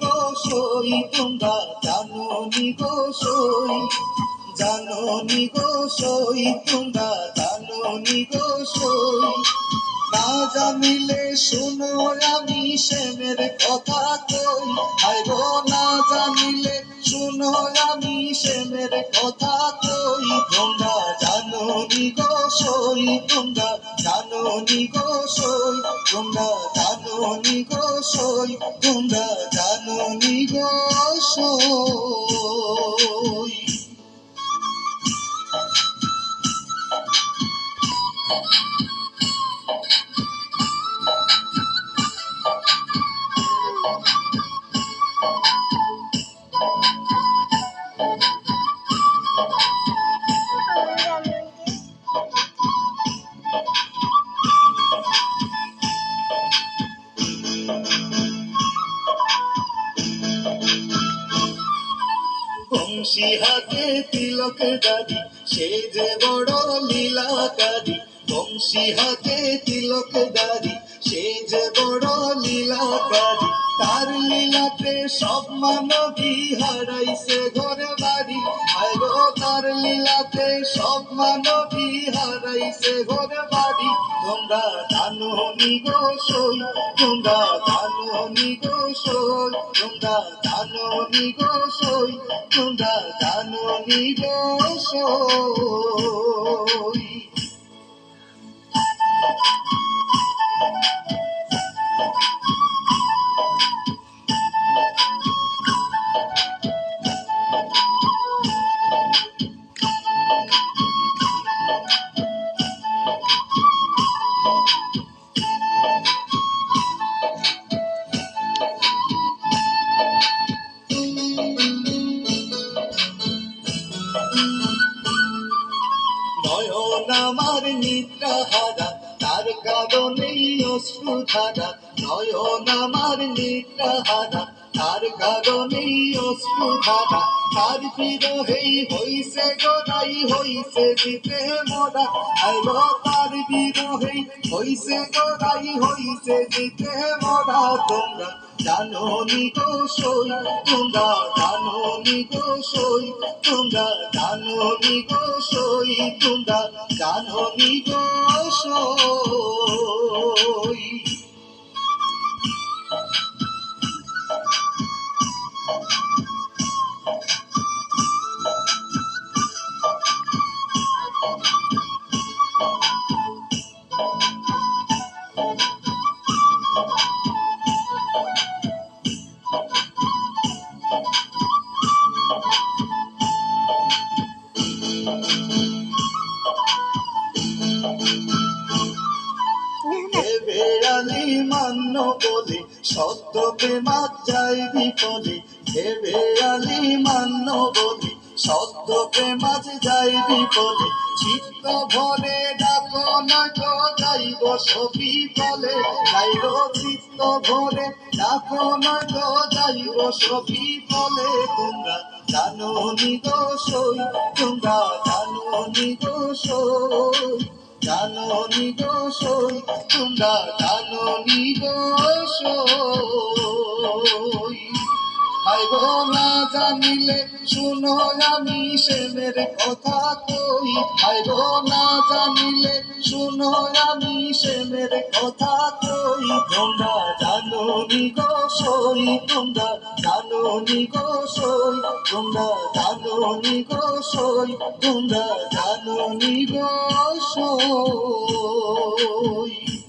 তোমরা জানো নি গো সই, জানো নি গো সই, তোমরা জানো নি গো সই। না জানিলে শুনো আমি শ্যামের কথা কই আই গো না জানিলে শুনো আমি শ্যামের কথা কই, তোমরা জানো নি গো সই, তোমরা জানো নি গো সই, তোমরা জানো নি গো সই তোমরা জাননি গো সই। বংশী হাতে তিলক দাদি সে যে বড় লীলাকারী বংশী হাতে তিলক দাদি সে যে বড় লীলাকারী তার লীলাতে সব মানবী হারাইছে ঘরে বাড়ি আয় তার লীলাতে সব মানবী হারাইছে ঘরে বাড়ি তোমরা জানো নি গো সই তোমরা জানো নি গো সই তোমরা জানো নি গো সই তোমরা জানো নি সই আমার নিদ্রা হারা তার কারণেই অশ্রু ধারা নয়ন আমার নিদ্রা তার কারণেই অশ্রু ধারা তার বিরহেই হইছে গোদাই হইছে দিতে মোরা। আইলো তার বিরহেই হইছে গোদাই হইছে দিতে মোরা। তোমরা জানো নি গো, সই। তোমরা জানো নি গো, সই। তোমরা জানো নি গো, সই। তোমরা জানো নি সই বেড়ালি মান্য বলে, সত্য প্রেমাত যাই বিপদে। হে বেড়ালি মান্য বলে, সত্য প্রেমাত যাই বিপদে। চিত্ত ভরে ডাকো, নয়তো যাইব সবই বলে যাইব চিত্ত ভরে। ডাকো, নয়তো যাইব সবই বলে, তোমরা জানো নি সই, তোমরা জানো নি সই। জানো নি গো সই তোমরা জানো নি গো সই। হাই গো না জানিলে শুনো আমি সেমের কথা কই। হাই গো না জানিলে শুনো আমি সেমের কথা কই। তোমরা জানো নি গো সই, তোমরা জানো নি গো সই, তোমরা জানো নি গো সই, তোমরা জানো নি গো সই।